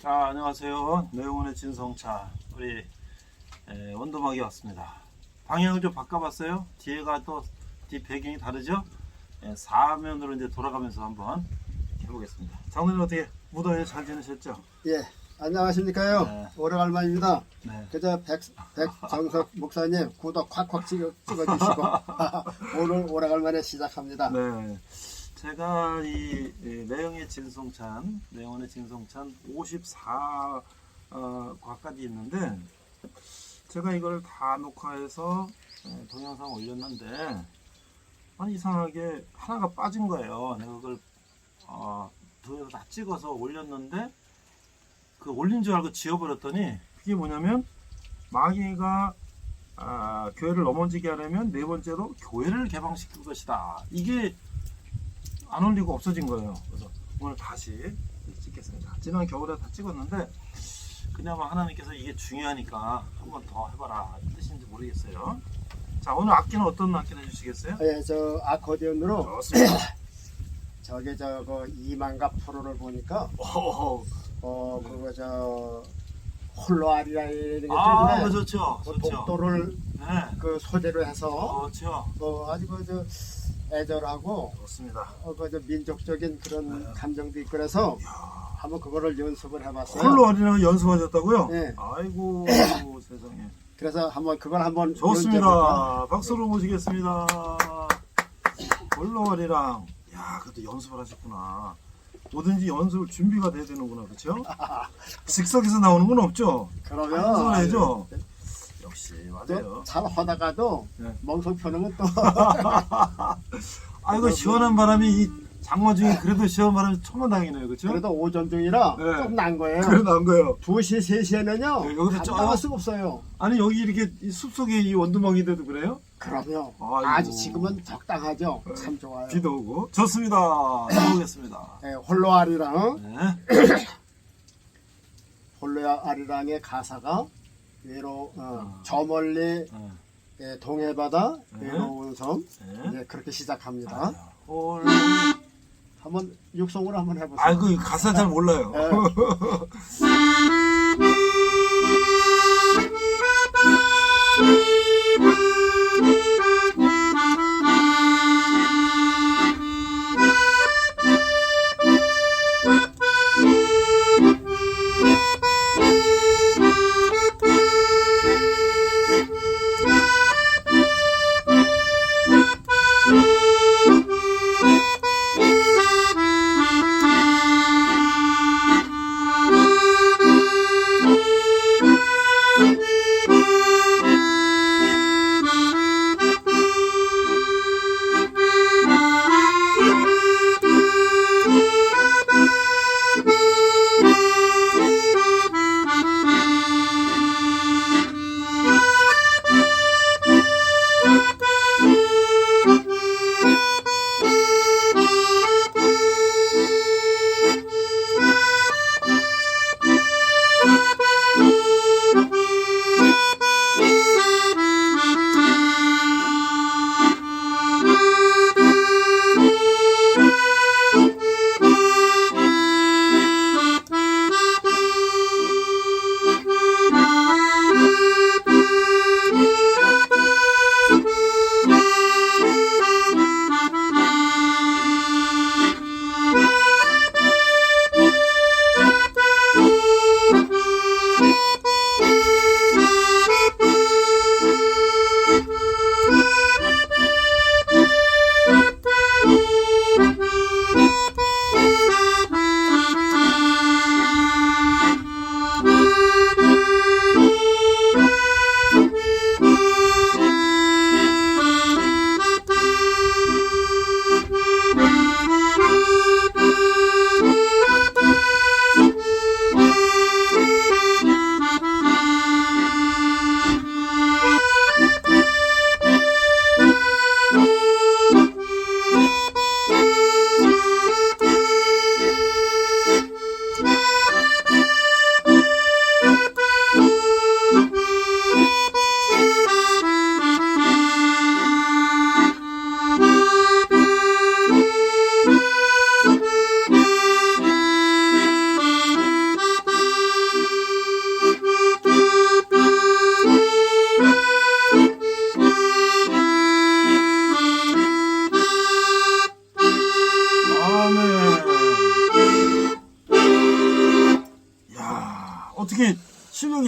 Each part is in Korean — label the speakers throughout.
Speaker 1: 자, 안녕하세요. 내용원의 진성차 우리 에, 원도막이 왔습니다. 방향을 좀 바꿔봤어요. 뒤에가 또 뒤 배경이 다르죠? 예, 사면으로 이제 돌아가면서 한번 해보겠습니다. 장로님 어떻게 무더위에 잘 지내셨죠?
Speaker 2: 예, 안녕하십니까요.
Speaker 1: 네.
Speaker 2: 오래간만입니다.
Speaker 1: 네.
Speaker 2: 그저 백, 백정석 목사님 구독 콱콱 찍어, 찍어주시고 오늘 오래간만에 시작합니다.
Speaker 1: 네. 제가 이, 이 내용의 진송찬, 내용의 진송찬 54 어, 과까지 있는데 제가 이걸 다 녹화해서 에, 동영상 올렸는데 아니 이상하게 하나가 빠진 거예요. 내가 그걸 어, 동영상 다 찍어서 올렸는데 그 올린 줄 알고 지워버렸더니 그게 뭐냐면 마귀가 아, 교회를 넘어지게 하려면 네 번째로 교회를 개방시킬 것이다. 이게 안 올리고 없어진 거예요. 그래서 오늘 다시 찍겠습니다. 지난 겨울에 다 찍었는데 그나마 하나님께서 이게 중요하니까 한 번 더 해봐라 이 뜻인지 모르겠어요. 자 오늘 악기는 어떤 악기를 해주시겠어요?
Speaker 2: 예, 저 아코디언으로
Speaker 1: 좋습니다.
Speaker 2: 저게 저거 이만가 프로를 보니까
Speaker 1: 오,
Speaker 2: 어 그거 저 홀로 아리라 이런
Speaker 1: 게아
Speaker 2: 있는데
Speaker 1: 좋죠,
Speaker 2: 그
Speaker 1: 좋죠.
Speaker 2: 독도를
Speaker 1: 네,
Speaker 2: 그 소재로 해서
Speaker 1: 그렇죠.
Speaker 2: 어, 아주 그저 애절하고
Speaker 1: 좋습니다.
Speaker 2: 어, 그저 민족적인 그런
Speaker 1: 네.
Speaker 2: 감정도 있고 그래서 한번 그거를 연습을 해봤어요.
Speaker 1: 홀로 어린이랑 연습하셨다고요?
Speaker 2: 네.
Speaker 1: 아이고 세상에.
Speaker 2: 그래서 한번 그걸 한번?
Speaker 1: 좋습니다. 박수로 모시겠습니다. 홀로월이랑 야 그래도 연습을 하셨구나. 뭐든지 연습 준비가 돼야 되는구나, 그렇죠? 즉석에서 나오는 건 없죠.
Speaker 2: 그러면
Speaker 1: 한손해죠. 역시 맞아요.
Speaker 2: 또 잘 하다가도
Speaker 1: 네.
Speaker 2: 멍석 펴놓으면 또
Speaker 1: 아이고 시원한 바람이 이 장마 중에 그래도 시원한 바람이 천만 당이네요, 그렇죠?
Speaker 2: 그래도 오전 중이라
Speaker 1: 네.
Speaker 2: 좀 난 거예요.
Speaker 1: 그래 난 거예요.
Speaker 2: 2시, 3시에는요
Speaker 1: 네, 여기서 저-
Speaker 2: 감당할 수가 없어요.
Speaker 1: 아니 여기 이렇게 이 숲속에 이 원두막인데도 그래요?
Speaker 2: 그러면
Speaker 1: 아이고.
Speaker 2: 아주 지금은 적당하죠. 참 좋아요.
Speaker 1: 비도 오고 좋습니다. 해보겠습니다.
Speaker 2: 네, 홀로아리랑
Speaker 1: 네.
Speaker 2: 홀로아리랑의 가사가 외로 어,
Speaker 1: 아.
Speaker 2: 저 멀리
Speaker 1: 네.
Speaker 2: 예, 동해바다
Speaker 1: 네.
Speaker 2: 외로운 섬
Speaker 1: 네.
Speaker 2: 네, 그렇게 시작합니다.
Speaker 1: 홀.
Speaker 2: 한번 육성으로 한번 해보세요.
Speaker 1: 아이고 가사 잘 몰라요.
Speaker 2: 네.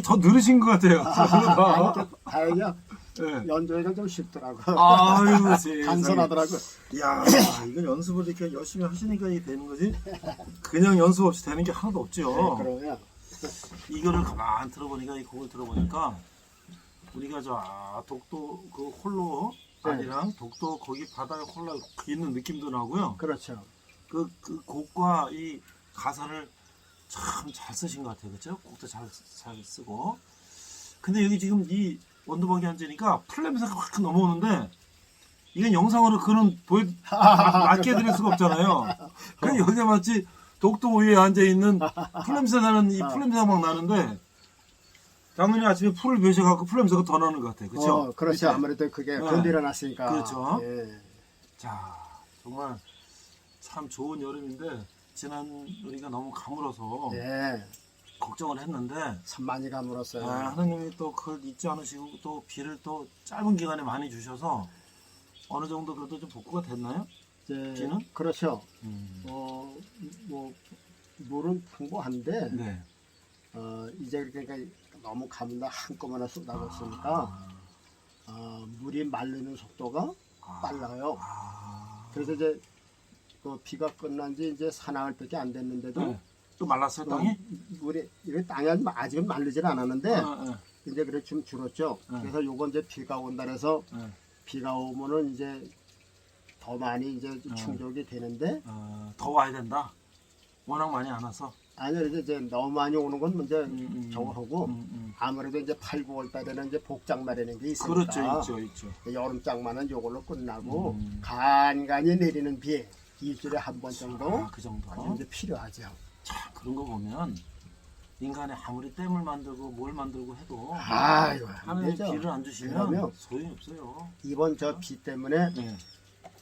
Speaker 1: 더 늘으신 것 같아요.
Speaker 2: 아, 이렇게 다행이야.
Speaker 1: 네.
Speaker 2: 연주회가 좀 쉽더라고.
Speaker 1: 아유.
Speaker 2: 단순하더라고.
Speaker 1: 야, 이거 연습을 이렇게 열심히 하시니까 이게 되는 거지. 그냥 연습 없이 되는 게 하나도 없죠.
Speaker 2: 네, 그러면
Speaker 1: 이거를 가만 들어보니까 이 곡을 들어보니까 우리가 저 아, 독도 그 홀로
Speaker 2: 네.
Speaker 1: 아니랑 독도 거기 바다에 홀로 있는 느낌도 나고요.
Speaker 2: 그렇죠.
Speaker 1: 그, 그 곡과 이 가사를 참 잘 쓰신 것 같아요. 그렇죠? 곡도 잘, 잘 쓰고. 근데 여기 지금 이 원두박이 앉으니까 풀냄새가 확 넘어오는데 이건 영상으로 그는 보여 맞게 드릴 수가 없잖아요. 그냥 여기 마치 독도 위에 앉아 있는 풀냄새 나는 이 풀냄새가 막 나는데 장모님 아침에 풀을 베셔갖고 풀냄새가 더 나는 것 같아요. 그렇죠?
Speaker 2: 어, 그렇죠. 아무래도 그게
Speaker 1: 네.
Speaker 2: 건드려 놨으니까.
Speaker 1: 그렇죠.
Speaker 2: 예.
Speaker 1: 자, 정말 참 좋은 여름인데 지난 우리가 너무 가물어서
Speaker 2: 예.
Speaker 1: 걱정을 했는데
Speaker 2: 참 많이 가물었어요.
Speaker 1: 아, 하나님이 또 그걸 잊지 않으시고 또 비를 또 짧은 기간에 많이 주셔서 어느 정도 그래도 좀 복구가 됐나요?
Speaker 2: 이제
Speaker 1: 비는?
Speaker 2: 그렇죠.
Speaker 1: 음.
Speaker 2: 어, 뭐 물은 풍부한데
Speaker 1: 네.
Speaker 2: 어, 이제 그러니까 너무 가물다 한꺼번에 쏟아졌으니까
Speaker 1: 아,
Speaker 2: 어, 물이 마르는 속도가
Speaker 1: 아,
Speaker 2: 빨라요.
Speaker 1: 아.
Speaker 2: 그래서 이제 그 비가 끝난 지 이제 사나흘밖에 안 됐는데도
Speaker 1: 네. 또 말랐어요 땅이?
Speaker 2: 어, 물이 이게 땅이 아직- 아직은 마르질 않았는데
Speaker 1: 아, 네.
Speaker 2: 이제 그래 좀 줄었죠.
Speaker 1: 네.
Speaker 2: 그래서 요건 이제 비가 온다 해서
Speaker 1: 네.
Speaker 2: 비가 오면은 이제 더 많이 이제
Speaker 1: 네.
Speaker 2: 충족이 되는데
Speaker 1: 어, 더 와야 된다. 워낙 많이 안 와서.
Speaker 2: 아니요 이제, 이제 너무 많이 오는 건 이제
Speaker 1: 음, 음.
Speaker 2: 저거 하고
Speaker 1: 음, 음.
Speaker 2: 아무래도 이제 8, 9월 달에는 이제 복장마라는 게 있으니까
Speaker 1: 그렇죠, 있죠, 있죠.
Speaker 2: 여름장마는 요걸로 끝나고
Speaker 1: 음.
Speaker 2: 간간히 내리는 비 일주일에 한 번 정도
Speaker 1: 아, 그 정도.
Speaker 2: 이제 필요하죠.
Speaker 1: 참 그런 거 보면 인간이 아무리 댐을 만들고 뭘 만들고 해도
Speaker 2: 아유 안
Speaker 1: 하나님
Speaker 2: 되죠.
Speaker 1: 비를 안 주시면
Speaker 2: 그러면
Speaker 1: 소용이 없어요.
Speaker 2: 이번 저 비 때문에
Speaker 1: 네,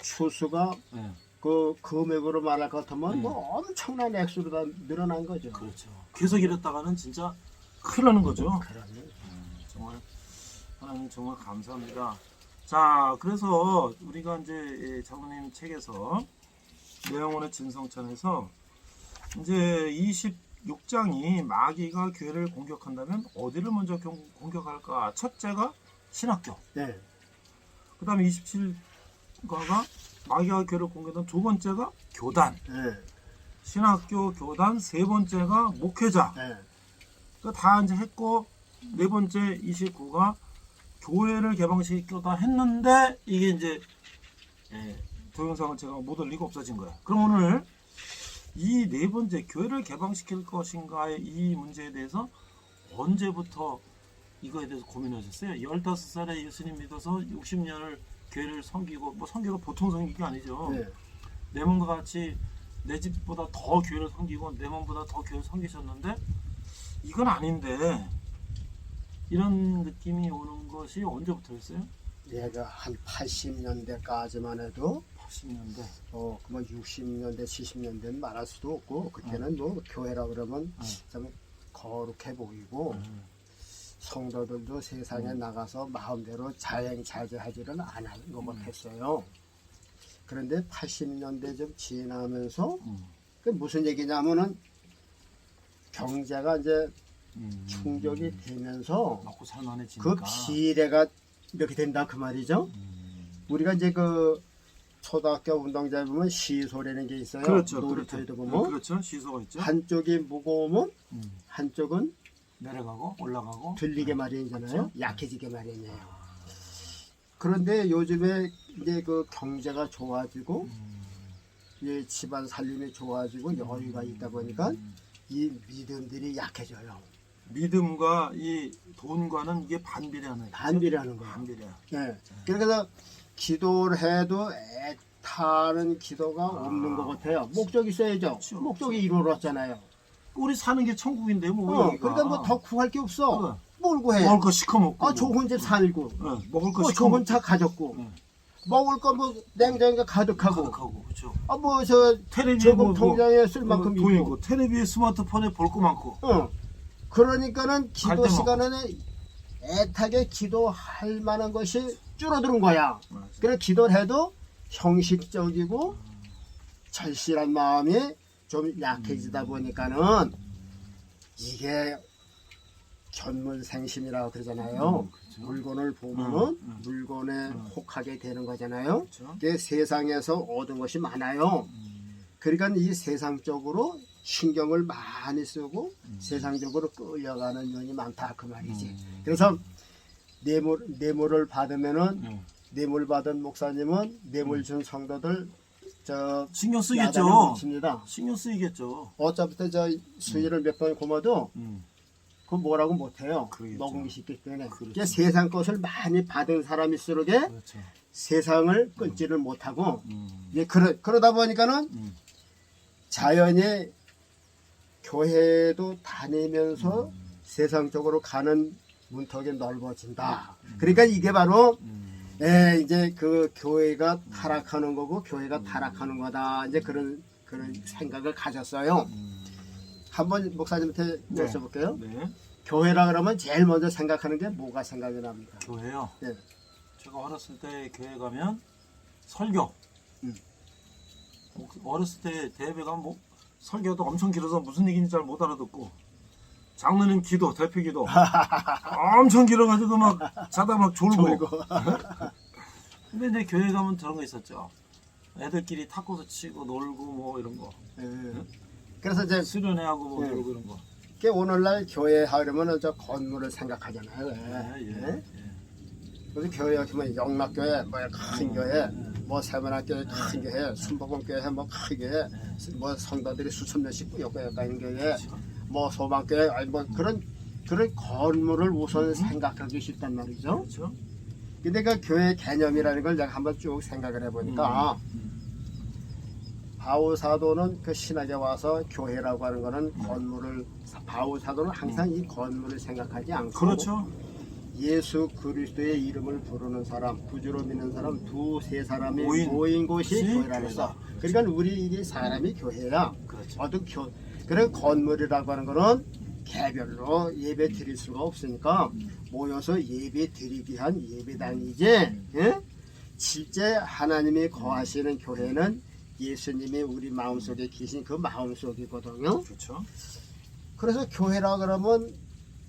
Speaker 2: 추수가
Speaker 1: 네,
Speaker 2: 그 금액으로 말할 것 같으면
Speaker 1: 음.
Speaker 2: 뭐 엄청난 액수로 다 늘어난 거죠.
Speaker 1: 그렇죠. 계속 이랬다가는 진짜 큰일 나는 거죠.
Speaker 2: 그러면
Speaker 1: 음, 정말 하나님 정말 감사합니다. 자, 그래서 우리가 이제 이 장모님 책에서 내영원의 진성찬에서 이제 26장이 마귀가 교회를 공격한다면 어디를 먼저 경- 공격할까? 첫째가 신학교.
Speaker 2: 네.
Speaker 1: 그 다음에 27가가 마귀가 교회를 공격한 두 번째가 교단.
Speaker 2: 네.
Speaker 1: 신학교, 교단. 세 번째가 목회자.
Speaker 2: 네.
Speaker 1: 그다 이제 했고 네 번째 29가 교회를 개방시켰다 했는데 이게 이제 예, 동영상을 제가 못 올리고 없어진 거야. 그럼 오늘 이 네 번째 교회를 개방시킬 것인가의 이 문제에 대해서 언제부터 이거에 대해서 고민하셨어요? 15살에 예수님 믿어서 60년을 교회를 섬기고 뭐 섬기가 보통 섬기기 아니죠.
Speaker 2: 네.
Speaker 1: 내 몸과 같이 내 집보다 더 교회를 섬기고 내 몸보다 더 교회를 섬기셨는데 이건 아닌데 이런 느낌이 오는 것이 언제부터였어요?
Speaker 2: 얘가 한 80년대까지만 해도
Speaker 1: 80년대.
Speaker 2: 어, 뭐 60년대, 70년대는 말할 수도 없고 그때는 뭐 교회라 그러면
Speaker 1: 네.
Speaker 2: 좀 거룩해 보이고
Speaker 1: 음,
Speaker 2: 성도들도 세상에 나가서 마음대로 자행자제하지는 않은 것
Speaker 1: 음.
Speaker 2: 같았어요. 그런데 80년대 좀 지나면서
Speaker 1: 음,
Speaker 2: 그 무슨 얘기냐면은 경제가 이제
Speaker 1: 음.
Speaker 2: 충족이 되면서
Speaker 1: 먹고 살만해지니까.
Speaker 2: 그 비례가 이렇게 된다 그 말이죠.
Speaker 1: 음,
Speaker 2: 우리가 이제 그 초등학교 운동장에 보면 시소라는 게 있어요.
Speaker 1: 그렇죠.
Speaker 2: 놀이터에도
Speaker 1: 그렇죠.
Speaker 2: 보면
Speaker 1: 음, 그렇죠. 시소가 있죠.
Speaker 2: 한쪽이 무거우면
Speaker 1: 음,
Speaker 2: 한쪽은
Speaker 1: 내려가고 올라가고.
Speaker 2: 들리게 마련이잖아요.
Speaker 1: 그렇죠.
Speaker 2: 약해지게 마련이에요.
Speaker 1: 아,
Speaker 2: 그런데 요즘에 이제 그 경제가 좋아지고
Speaker 1: 음,
Speaker 2: 이 집안 살림이 좋아지고 여유가 있다 보니까
Speaker 1: 음.
Speaker 2: 이 믿음들이 약해져요.
Speaker 1: 믿음과 이 돈과는 이게 반비례하는?
Speaker 2: 반비례하는 거예요.
Speaker 1: 반비례.
Speaker 2: 네. 그래서 기도를 해도 애타는 기도가
Speaker 1: 아.
Speaker 2: 없는 것 같아요. 목적이 있어야죠.
Speaker 1: 그렇죠.
Speaker 2: 목적이 이루어졌잖아요.
Speaker 1: 우리 사는 게 천국인데 뭐
Speaker 2: 어,
Speaker 1: 여기가.
Speaker 2: 그러니까 뭐 더 구할 게 없어.
Speaker 1: 어.
Speaker 2: 뭘 구해?
Speaker 1: 먹을 거 시커 먹고.
Speaker 2: 아, 좋은 집 살고,
Speaker 1: 어, 먹을 거
Speaker 2: 뭐
Speaker 1: 시커 먹고.
Speaker 2: 좋은 차 가졌고,
Speaker 1: 응.
Speaker 2: 먹을 거 뭐 냉장고에 가득하고,
Speaker 1: 가득하고 그렇죠.
Speaker 2: 아, 뭐저
Speaker 1: 테레비에
Speaker 2: 저금
Speaker 1: 뭐, 뭐
Speaker 2: 통장에 쓸 만큼
Speaker 1: 어, 돈
Speaker 2: 있고.
Speaker 1: 테레비에 스마트폰에 볼 거 많고.
Speaker 2: 어. 그러니까는 기도 시간에는 애타게 기도할 만한 것이 줄어드는 거야. 그래 기도를 해도 형식적이고 절실한 마음이 좀 약해지다 보니까는 이게 견물생심이라고 그러잖아요.
Speaker 1: 음, 그렇죠.
Speaker 2: 물건을 보면은
Speaker 1: 음, 음.
Speaker 2: 물건에
Speaker 1: 음.
Speaker 2: 혹하게 되는 거잖아요.
Speaker 1: 그렇죠.
Speaker 2: 이게 세상에서 얻은 것이 많아요.
Speaker 1: 음,
Speaker 2: 그러니까 이 세상적으로 신경을 많이 쓰고
Speaker 1: 음.
Speaker 2: 세상적으로 끌려가는 면이 많다 그 말이지.
Speaker 1: 음.
Speaker 2: 그래서 뇌물 뇌물을 받으면은
Speaker 1: 네.
Speaker 2: 뇌물 받은 목사님은 뇌물 준 성도들 저
Speaker 1: 신경.
Speaker 2: 못 칩니다.
Speaker 1: 신경 쓰이겠죠.
Speaker 2: 어차피 저 수위를 몇 번 고마도
Speaker 1: 음.
Speaker 2: 그 뭐라고 못해요. 먹은 것이 있기 때문에.
Speaker 1: 그렇죠.
Speaker 2: 그게 세상 것을 많이 받은 사람일수록 에
Speaker 1: 그렇죠.
Speaker 2: 세상을 끊지를 못하고
Speaker 1: 음.
Speaker 2: 예, 그러, 그러다 보니까는
Speaker 1: 음.
Speaker 2: 자연히 교회도 다니면서
Speaker 1: 음.
Speaker 2: 세상적으로 가는 문턱이 넓어진다. 그러니까 이게 바로
Speaker 1: 음.
Speaker 2: 예, 이제 그 교회가 타락하는 거고 교회가 타락하는 거다. 이제 그런 그런 생각을 가졌어요.
Speaker 1: 음.
Speaker 2: 한번 목사님한테
Speaker 1: 네.
Speaker 2: 여쭤볼게요.
Speaker 1: 네.
Speaker 2: 교회라 그러면 제일 먼저 생각하는 게 뭐가 생각이 납니까?
Speaker 1: 교회요.
Speaker 2: 네.
Speaker 1: 제가 어렸을 때 교회 가면 설교.
Speaker 2: 음.
Speaker 1: 어, 어렸을 때 대회 가면 뭐 설교도 엄청 길어서 무슨 얘기인지 잘 못 알아듣고 장로님 기도 대표 기도 엄청 길어가지고 막 자다 막 졸고.
Speaker 2: 졸고.
Speaker 1: 근데 이제 교회 가면 저런 거 있었죠. 애들끼리 탁구도 치고 놀고 뭐 이런 거
Speaker 2: 예. 그래서 이제
Speaker 1: 수련회하고 뭐
Speaker 2: 네.
Speaker 1: 그러고 이런 거.
Speaker 2: 이게 오늘날 교회 하려면은 저 건물을 생각하잖아요.
Speaker 1: 예, 예,
Speaker 2: 예?
Speaker 1: 예.
Speaker 2: 그래서 교회 같으면 영락교회, 뭐 큰 교회,
Speaker 1: 네.
Speaker 2: 뭐 세문학교회 큰 교회, 순복음교회 뭐 큰 교회, 뭐 성도들이 수천 명씩 꾸역꾸역 다니는 교회,
Speaker 1: 그렇죠.
Speaker 2: 뭐 소방교회, 아니 뭐 그런 그런 건물을 우선 생각하기 쉽단 말이죠.
Speaker 1: 그렇죠.
Speaker 2: 근데 그 교회 개념이라는 걸 내가 한번 쭉 생각을 해보니까
Speaker 1: 음.
Speaker 2: 바울 사도는 그 신학에 와서 교회라고 하는 거는 건물을 바울 사도는 항상 이 건물을 생각하지 않고
Speaker 1: 그렇죠.
Speaker 2: 예수 그리스도의 이름을 부르는 사람, 구주로 믿는 사람 두 세 사람이
Speaker 1: 모인
Speaker 2: 모인, 곳이 교회라는 거. 그러니까 우리 이 사람이 교회야.
Speaker 1: 그렇죠.
Speaker 2: 어떤 교 그런 건물이라고 하는 거는 개별로 예배 드릴 수가 없으니까 모여서 예배 드리기 위한 예배당이지. 예? 실제 하나님이 거하시는 교회는 예수님이 우리 마음속에 계신 그 마음속이거든요.
Speaker 1: 그렇죠.
Speaker 2: 그래서 교회라 그러면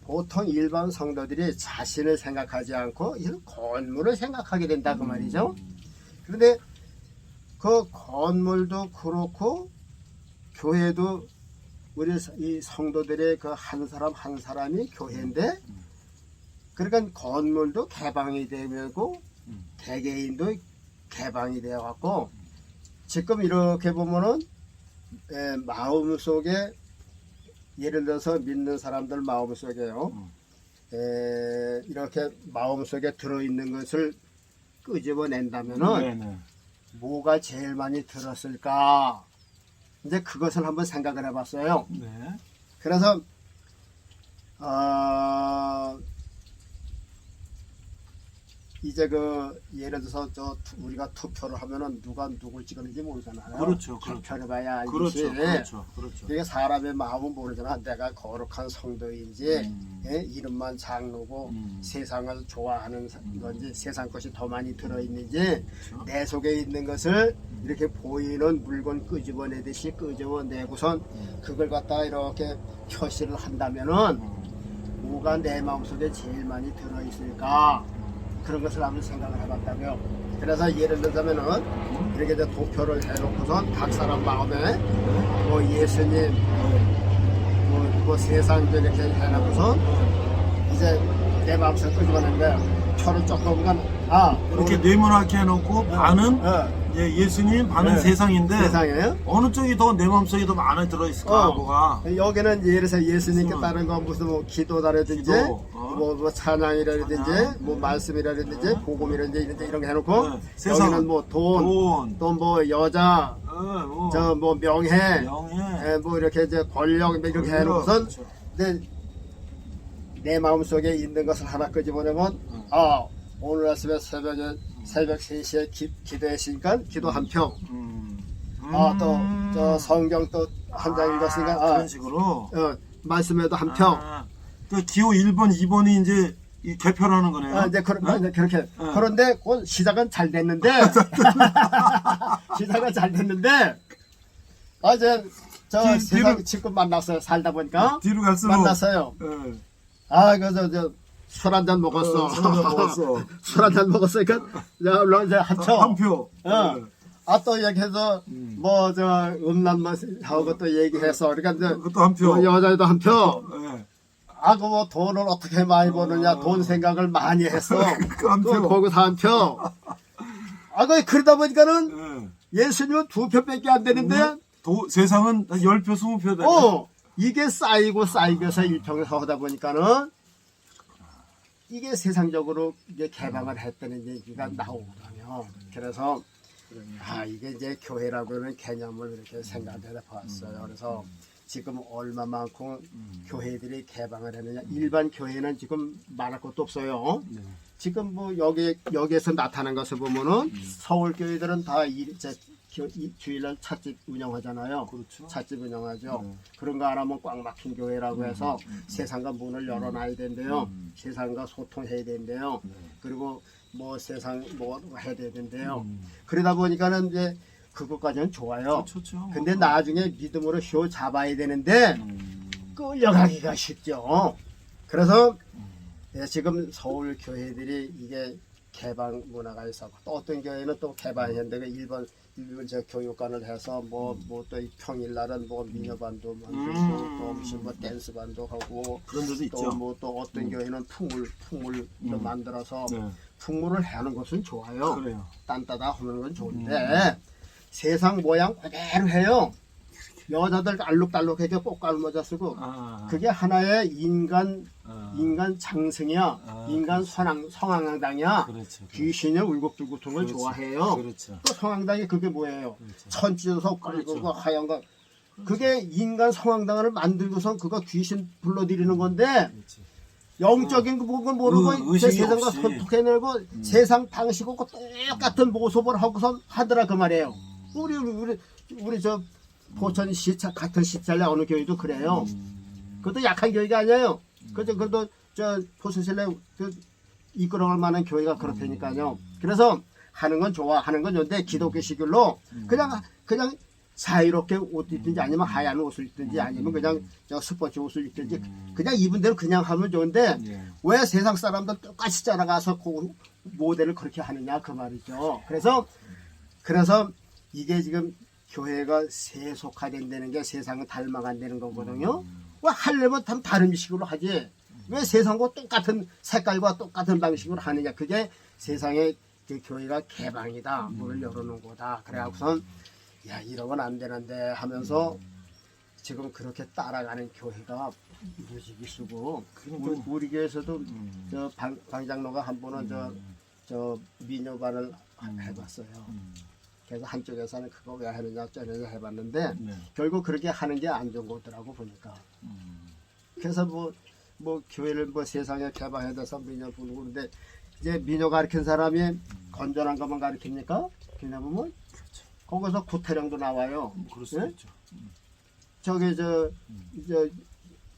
Speaker 2: 보통 일반 성도들이 자신을 생각하지 않고 이런 건물을 생각하게 된다 그 말이죠. 그런데 그 건물도 그렇고 교회도 우리 이 성도들의 그 한 사람 한 사람이 교회인데 그러니까 건물도 개방이 되고
Speaker 1: 음.
Speaker 2: 개개인도 개방이 되어 갖고 지금 이렇게 보면은 에, 마음 속에 예를 들어서 믿는 사람들 마음 속에요.
Speaker 1: 음.
Speaker 2: 에, 이렇게 마음 속에 들어 있는 것을 끄집어낸다면은
Speaker 1: 네네.
Speaker 2: 뭐가 제일 많이 들었을까? 이제 그것을 한번 생각을 해봤어요.
Speaker 1: 네.
Speaker 2: 그래서 어, 이제 그 예를 들어서 저 투- 우리가 투표를 하면은 누가 누굴 찍었는지 모르잖아요.
Speaker 1: 그렇죠, 그렇죠.
Speaker 2: 투표를 봐야 알지.
Speaker 1: 그렇죠. 그렇죠. 그렇죠.
Speaker 2: 이게 사람의 마음은 모르잖아. 내가 거룩한 성도인지
Speaker 1: 음.
Speaker 2: 예? 이름만 장로고
Speaker 1: 음.
Speaker 2: 세상을 좋아하는 사-
Speaker 1: 음.
Speaker 2: 건지 세상 것이 더 많이 들어있는지
Speaker 1: 그렇죠.
Speaker 2: 내 속에 있는 것을 이렇게 보이는 물건 끄집어내듯이 끄집어내고선
Speaker 1: 음.
Speaker 2: 그걸 갖다가 이렇게 표시를 한다면은
Speaker 1: 음.
Speaker 2: 뭐가 내 마음속에 제일 많이 들어있을까 그런 것을 한번 생각을 해봤다고요 그래서 예를 들자면은 이렇게 이제 도표를 해놓고선 각 사람 마음에 뭐 예수님 뭐, 뭐 세상 이렇게 해놓고선 이제 내 마음속에 끄집어낸 거야 표를 쫙 보면 아
Speaker 1: 이렇게 네모나게 해놓고 반은
Speaker 2: 어,
Speaker 1: 예, 예수님, 반은
Speaker 2: 네.
Speaker 1: 세상인데
Speaker 2: 세상에요
Speaker 1: 어느 쪽이 더 내 마음속에 더 많이 들어있을까?
Speaker 2: 어.
Speaker 1: 뭐가?
Speaker 2: 여기는 예를 들어서 예수님께 따른 건 무슨 뭐 기도다라든지
Speaker 1: 기도, 어.
Speaker 2: 뭐, 뭐 찬양이라든지
Speaker 1: 찬양,
Speaker 2: 뭐
Speaker 1: 네.
Speaker 2: 말씀이라든지
Speaker 1: 네.
Speaker 2: 복음이라든지 이런 데 이런 거 해놓고
Speaker 1: 네. 세상은
Speaker 2: 여기는 뭐돈
Speaker 1: 돈,
Speaker 2: 또 뭐 여자
Speaker 1: 어, 뭐,
Speaker 2: 저뭐 명예
Speaker 1: 명예,
Speaker 2: 에, 뭐 이렇게 이제 권력 뭐 이렇게 해놓고선
Speaker 1: 그렇죠.
Speaker 2: 내, 내 마음 속에 있는 것을 하나 끄집어내면
Speaker 1: 음.
Speaker 2: 아 오늘 아침에 새벽에 새벽 3시에 기, 기도했으니까 기도 한 평.
Speaker 1: 음.
Speaker 2: 아, 또,
Speaker 1: 음.
Speaker 2: 저 성경 또 한 장 읽었으니까,
Speaker 1: 아,
Speaker 2: 아,
Speaker 1: 그런 식으로.
Speaker 2: 어, 말씀에도 한 평.
Speaker 1: 아, 그 기호 1번, 2번이 이제 이 개표를 하는 거네요.
Speaker 2: 아, 이제 그런,
Speaker 1: 네?
Speaker 2: 이제 그렇게.
Speaker 1: 네.
Speaker 2: 그런데 그 시작은 잘 됐는데, 시작은 잘 됐는데, 어제 저
Speaker 1: 뒤-
Speaker 2: 세상
Speaker 1: 뒤로-
Speaker 2: 친구 만났어요. 살다 보니까.
Speaker 1: 뒤로 갈수록
Speaker 2: 만났어요.
Speaker 1: 예.
Speaker 2: 아 그래서 저술 한 잔 먹었어.
Speaker 1: 어, 술한잔 먹었어.
Speaker 2: 술 한 잔 먹었으니까 자 물론 이제 한쳐.
Speaker 1: 한 표.
Speaker 2: 어.
Speaker 1: 네.
Speaker 2: 아또 얘기해서
Speaker 1: 음.
Speaker 2: 뭐저 음란만 하고 또 얘기해서 그러니까 이제
Speaker 1: 그것도 한 표.
Speaker 2: 뭐 여자도 한 표.
Speaker 1: 네.
Speaker 2: 아, 그뭐 돈을 어떻게 많이 버느냐,
Speaker 1: 어.
Speaker 2: 돈 생각을 많이 했어.
Speaker 1: 그한
Speaker 2: 또
Speaker 1: 표.
Speaker 2: 거기서 한 표. 아, 그 그러다 보니까는
Speaker 1: 네.
Speaker 2: 예수님은 두 표밖에 안 되는데,
Speaker 1: 도, 세상은 한 10표, 20표 되네.
Speaker 2: 어, 이게 쌓이고 쌓이면서 일평에서 하다 보니까는, 이게 세상적으로 이제 개방을 했다는 얘기가 나오거든요. 그래서, 아, 이게 이제 교회라고 하는 개념을 이렇게 생각해 봤어요. 그래서 지금 얼마만큼 교회들이 개방을 했느냐. 일반 교회는 지금 말할 것도 없어요.
Speaker 1: 네.
Speaker 2: 지금 뭐 여기 여기에서 나타난 것을 보면은 서울 교회들은 다 이, 제, 교- 이 주일날 찻집 운영하잖아요.
Speaker 1: 그렇죠.
Speaker 2: 찻집 운영하죠.
Speaker 1: 네.
Speaker 2: 그런 거 안 하면 꽉 막힌 교회라고 해서 세상과 문을 열어놔야 된대요.
Speaker 1: 음.
Speaker 2: 세상과 소통해야 된대요.
Speaker 1: 네.
Speaker 2: 그리고 뭐 세상 뭐 해야 된대요.
Speaker 1: 음.
Speaker 2: 그러다 보니까는 이제 그것까지는 좋아요.
Speaker 1: 좋죠.
Speaker 2: 근데 나중에 믿음으로 효 잡아야 되는데
Speaker 1: 음.
Speaker 2: 끌려가기가 쉽죠. 그래서 예, 지금 서울 교회들이 이게 개방 문화가 있었고 또 어떤 교회는 또 개방했는데 일본 일본 저 교육관을 해서 뭐 뭐 또 평일날은 뭐 미녀반도 만들고
Speaker 1: 음.
Speaker 2: 또 무슨 뭐 댄스반도 하고
Speaker 1: 그런 데도 있죠.
Speaker 2: 또 뭐 또 어떤 교회는 풍물 풍물 도
Speaker 1: 음.
Speaker 2: 만들어서
Speaker 1: 네.
Speaker 2: 풍물을 하는 것은 좋아요.
Speaker 1: 그래요.
Speaker 2: 딴따다 하는 건 좋은데
Speaker 1: 음.
Speaker 2: 세상 모양 그대로 해요. 여자들 알록달록하게 꽃갈 모자 쓰고
Speaker 1: 아.
Speaker 2: 그게 하나의 인간
Speaker 1: 아.
Speaker 2: 인간 장승이야.
Speaker 1: 아,
Speaker 2: 인간 성황 성황당이야.
Speaker 1: 그렇죠.
Speaker 2: 귀신의 울긋불긋한 걸
Speaker 1: 그렇지.
Speaker 2: 좋아해요.
Speaker 1: 그렇죠.
Speaker 2: 또 성황당이 그게 뭐예요?
Speaker 1: 그렇죠.
Speaker 2: 천지석 끌고
Speaker 1: 그렇죠.
Speaker 2: 그 하얀 거. 그게 인간 성황당을 만들고서 그거 귀신 불러들이는 건데
Speaker 1: 그렇지.
Speaker 2: 영적인 그 부분 모르고
Speaker 1: 의-
Speaker 2: 세상과. 소통해내고 세상 방식하고 똑같은 모습을 하고선 하더라 그 말이에요.
Speaker 1: 음.
Speaker 2: 우리 우리 우리 저 포천 시차 같은 시찰에 어느 교회도 그래요.
Speaker 1: 음.
Speaker 2: 그것도 약한 교회가 아니에요. 그저 그래도 저 포천시내 그 이끌어갈 만한 교회가 그렇다니까요. 그래서 하는 건 좋아, 하는 건 좋은데 기독교 시길로 그냥 그냥 자유롭게 옷 입든지 아니면 하얀 옷을 입든지 아니면 그냥 저 스포츠 옷을 입든지 그냥 입은 대로 그냥 하면 좋은데
Speaker 1: 예.
Speaker 2: 왜 세상 사람들 똑같이 자라가서 그 모델을 그렇게 하느냐 그 말이죠. 그래서 그래서 이게 지금 교회가 세속화된다는 게 세상을 닮아간다는 거거든요. 왜 하려면 다 다른 식으로 하지? 왜 세상과 똑같은 색깔과 똑같은 방식으로 하느냐? 그게 세상의 그 교회가 개방이다. 문을 열어놓은 거다. 그래갖고선 야 이러면 안 되는데 하면서 지금 그렇게 따라가는 교회가 무지기 쓰고
Speaker 1: 그러니까.
Speaker 2: 우리, 우리 교회에서도
Speaker 1: 음.
Speaker 2: 저 방, 방장로가 한 번은 저, 저 미녀반을 해봤어요.
Speaker 1: 음.
Speaker 2: 그래서 한쪽에서는 그거 왜 하느냐 저느냐 해봤는데
Speaker 1: 네.
Speaker 2: 결국 그렇게 하는 게 안 좋은 거더라고 보니까.
Speaker 1: 음.
Speaker 2: 그래서 뭐, 뭐 교회를 뭐 세상에 개방해 돼서 미녀 부르고 그런데 이제 미녀 가르친 사람이 건전한 것만 가르칩니까? 그냥 보면
Speaker 1: 그렇죠.
Speaker 2: 거기서 구태령도 나와요.
Speaker 1: 음? 있죠.
Speaker 2: 저기 저, 저,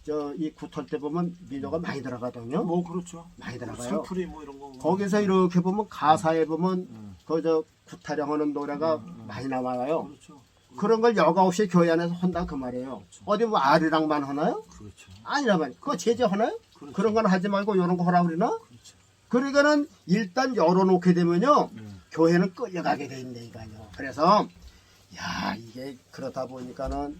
Speaker 2: 저이 구털 때 보면 미녀가 많이 들어가거든요.
Speaker 1: 뭐 그렇죠.
Speaker 2: 많이 들어가요.
Speaker 1: 술풀이 뭐 이런 거.
Speaker 2: 거기서 이렇게 보면 가사에 보면
Speaker 1: 음.
Speaker 2: 그저 구타령하는 노래가
Speaker 1: 음, 음.
Speaker 2: 많이 나와요.
Speaker 1: 그렇죠.
Speaker 2: 그런 걸 여가 없이 교회 안에서 한다 그 말이에요. 어디 뭐 아리랑만 하나요?
Speaker 1: 그렇죠.
Speaker 2: 아니라면 그거 제재 하나요?
Speaker 1: 그렇죠.
Speaker 2: 그런 건 하지 말고 이런 거 하라 그러나?
Speaker 1: 그렇죠.
Speaker 2: 그러니까는 일단 열어놓게 되면요
Speaker 1: 네.
Speaker 2: 교회는 끌려가게 돼 있네니까요. 그래서 야 이게 그러다 보니까는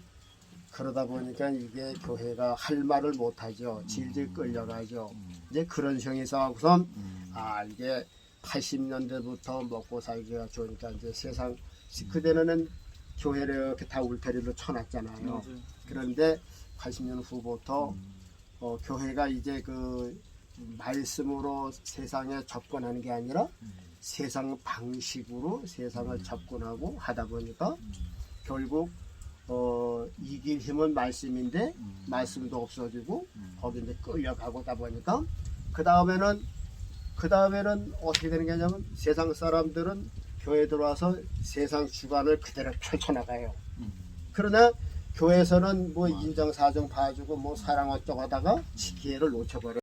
Speaker 2: 그러다 보니까 이게 교회가 할 말을 못하죠. 질질 끌려가죠. 이제 그런 형이 있어갖고선
Speaker 1: 음.
Speaker 2: 아 이게 80년대부터 먹고 살기가 좋으니까 이제 세상 그때는 교회를 이렇게 다 울타리로 쳐놨잖아요.
Speaker 1: 맞아요.
Speaker 2: 그런데 80년 후부터
Speaker 1: 음.
Speaker 2: 어, 교회가 이제 그 말씀으로 세상에 접근하는 게 아니라 세상 방식으로 세상을 접근하고 하다 보니까 결국 어, 이길 힘은 말씀인데 말씀도 없어지고 거기 이제 끌려가고다 보니까 그 다음에는 그 다음에는 어떻게 되는 게냐면 세상 사람들은 교회 들어와서 세상 주관을 그대로 펼쳐나가요. 그러나 교회에서는 뭐 인정사정 봐주고 뭐 사랑 어쩌고 하다가 기회를 놓쳐버려.